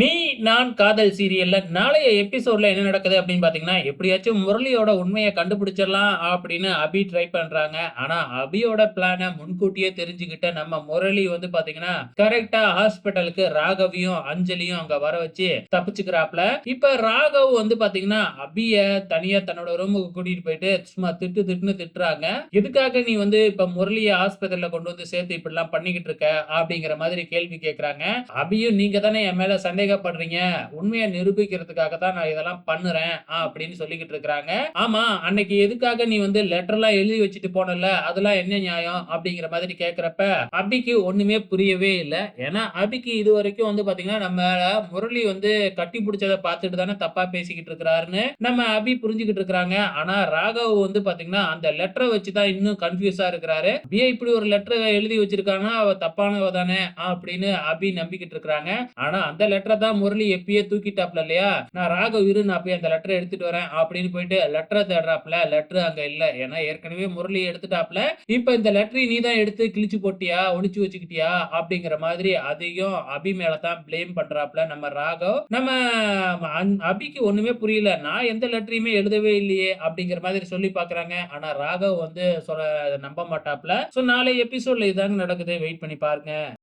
நீ நான் காதல் சீரியல்ல நாளைய எபிசோட்ல என்ன நடக்குது அப்படின்னு பாத்தீங்கன்னா எப்படியாச்சும் முரளியோட உண்மையை கண்டுபிடிச்சிடலாம் அப்படின்னு அபி ட்ரை பண்றாங்க. ஆனா அபியோட பிளான முன்கூட்டியே தெரிஞ்சுக்கிட்ட நம்ம முரளி வந்து பாத்தீங்கன்னா கரெக்டா ஹாஸ்பிட்டலுக்கு ராகவியும் அஞ்சலியும் அங்க வர வச்சு தப்பிச்சுக்கிறாப்ல. இப்ப ராகவ் வந்து பாத்தீங்கன்னா அபிய தனியா தன்னோட ரூமுக்கு கூட்டிட்டு போயிட்டு சும்மா திட்டு திட்டுன்னு திட்டுறாங்க. எதுக்காக நீ வந்து இப்ப முரளிய ஆஸ்பத்திரியில கொண்டு வந்து சேர்த்து இப்படி எல்லாம் பண்ணிக்கிட்டு இருக்க அப்படிங்கிற மாதிரி கேள்வி கேட்கறாங்க அபியும் நீங்க தானே என் மேல சந்தேகப்படுறீங்க உண்மையை நிரூபிக்கிறதுக்காக தான் நான் இதெல்லாம் பண்ணுறேன் அப்படின்னு சொல்லிக்கிட்டு இருக்கிறாங்க. ஆமா அன்னைக்கு எதுக்காக நீ வந்து லெட்டர்லாம் எழுதி வச்சுட்டு போனல அதெல்லாம் என்ன நியாயம்? அப்படிங்கிற மாதிரி கேட்குறப்ப அபிக்கு ஒண்ணுமே புரியவே இல்லை. ஏன்னா அபிக்கு இது வரைக்கும் வந்து பாத்தீங்கன்னா நம்ம முரளி வந்து கட்டி பிடிச்சதை பார்த்துட்டு தானே தப்பா பேசிக்கிட்டு இருக்கிறாருன்னு நம்ம அபி புரிஞ்சுக்கிட்டு இருக்கிறாங்க. ஆனா ராகவ் வந்து பாத்தீங்கன்னா அந்த லெட்டரை வச்சுதான் இன்னும் கன்ஃபியூஸா இருக்கிறாரு. பிஏ இப்படி ஒரு லெட்டர் எழுதி வச்சிருக்காங்கன்னா அவ தப்பானவ தானே அப்படின்னு அபி நம்பிக்கிட்டு இருக்கிறாங்க. ஆனா அந்த லெட்டர் தான் முரளி எப்பயே தூக்கிட்டாப்ல இல்லையா? நான் ராகவ் இரு நான் போய் அந்த லெட்டரை எடுத்துட்டு வரேன் அப்படின்னு போயிட்டு லெட்டரை தேடுறாப்ல. லெட்டர் அங்க இல்ல. ஏன்னா ஏற்கனவே முரளி எடுத்துட்டாப்ல. இப்ப இந்த லெட்டரை நீ தான் எடுத்து கிழிச்சு போட்டியா? ஒழிச்சு வச்சுக்கிட்டியா? அப்படிங்கிற மாதிரி அதையும் அபி மேல தான் பிளேம் பண்றாப்ல நம்ம ராகவ். நம்ம அபிக்கு ஒண்ணுமே புரியல. நான் எந்த லெட்டரையுமே எழுதவே இல்லையே அப்படிங்கிற மாதிரி சொல்லி பாக்குறாங்க. ஆனா ராகவ் வந்து சொல்ல நம்ப மாட்டாப்ல. சோ நாளை எபிசோட்ல இதாங்க நடக்குது. வெயிட் பண்ணி பாருங்க.